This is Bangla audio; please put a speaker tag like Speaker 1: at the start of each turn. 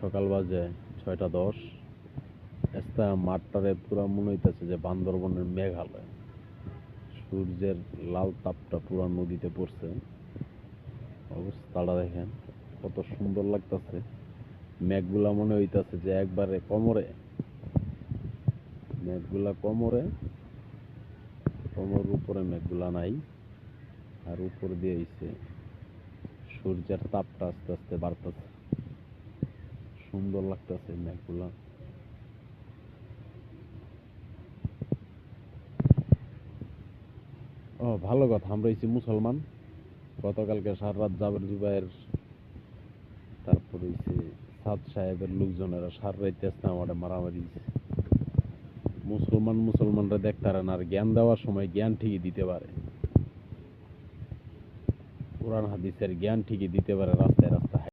Speaker 1: সকাল বাজে ছয়টা দশ। এস্তা মাঠটারে পুরা মনে হইতেছে যে বান্দরবনের মেঘালয়। সূর্যের লাল তাপটা পুরা নদীতে পড়ছে। অবস্থাটা দেখেন, কত সুন্দর লাগতেছে। মেঘগুলা মনে হইতাছে যে একবারে কোমরে। মেঘগুলা কোমরে, কোমর উপরে মেঘগুলা নাই, আর উপর দিয়ে সূর্যের তাপটা আস্তে আস্তে বাড়তেছে। সুন্দর লাগতেছে মেঘগুলা ও, ভালো কথা, আমরা হইছি মুসলমান। গতকালকে সারা জাবের জুবাইয়ের তারপর হইছে সাদ সাহেবের লোকজনেরা সার রাইতে আমাদের মারামারি। মুসলমান মুসলমানরা দেখতে দেখতারেন আর জ্ঞান দেওয়ার সময় জ্ঞান ঠিকই দিতে পারে। কোরআন হাদিসের জ্ঞান ঠিকই দিতে পারে, রাস্তায় রাস্তায়।